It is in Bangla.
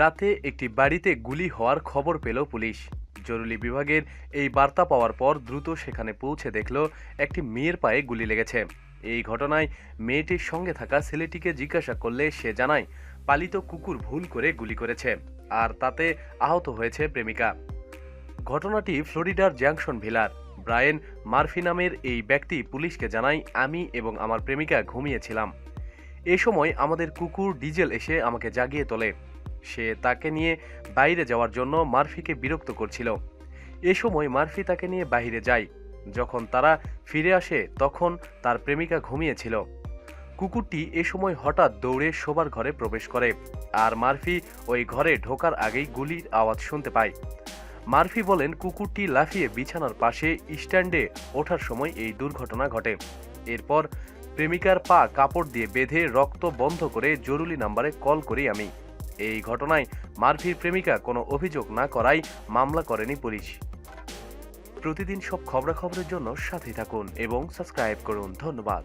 রাতে একটি বাড়িতে গুলি হওয়ার খবর পেল পুলিশ। জরুরি বিভাগের এই বার্তা পাওয়ার পর দ্রুত সেখানে পৌঁছে দেখল একটি মেয়ের পায়ে গুলি লেগেছে। এই ঘটনায় মেয়েটির সঙ্গে থাকা ছেলেটিকে জিজ্ঞাসা করলে সে জানায়, পালিত কুকুর ভুল করে গুলি করেছে, আর তাতে আহত হয়েছে প্রেমিকা। ঘটনাটি ফ্লোরিডার জ্যাংশন ভিলার। ব্রায়েন মার্ফি নামের এই ব্যক্তি পুলিশকে জানায়, আমি এবং আমার প্রেমিকা ঘুমিয়েছিলাম। এ সময় আমাদের কুকুর ডিজেল এসে আমাকে জাগিয়ে তোলে। সে তাকে নিয়ে বাইরে যাওয়ার জন্য মার্ফিকে বিরক্ত করছিল। এ সময় মার্ফি তাকে নিয়ে বাইরে যায়। যখন তারা ফিরে আসে, তখন তার প্রেমিকা ঘুমিয়েছিল। কুকুরটি এ সময় হঠাৎ দৌড়ে শোবার ঘরে প্রবেশ করে আর মার্ফি ওই ঘরে ঢোকার আগেই গুলির আওয়াজ শুনতে পায়। মার্ফি বলেন, কুকুরটি লাফিয়ে বিছানার পাশে স্ট্যান্ডে ওঠার সময় এই দুর্ঘটনা ঘটে। এরপর প্রেমিকার পা কাপড় দিয়ে বেঁধে রক্ত বন্ধ করে জরুরি নাম্বারে কল করি আমি। এই ঘটনায় মারফির প্রেমিকা কোনো অভিযোগ না করায় মামলা করেনি পুলিশ। প্রতিদিন সব খবরাখবরের জন্য সাথে থাকুন এবং সাবস্ক্রাইব করুন। ধন্যবাদ।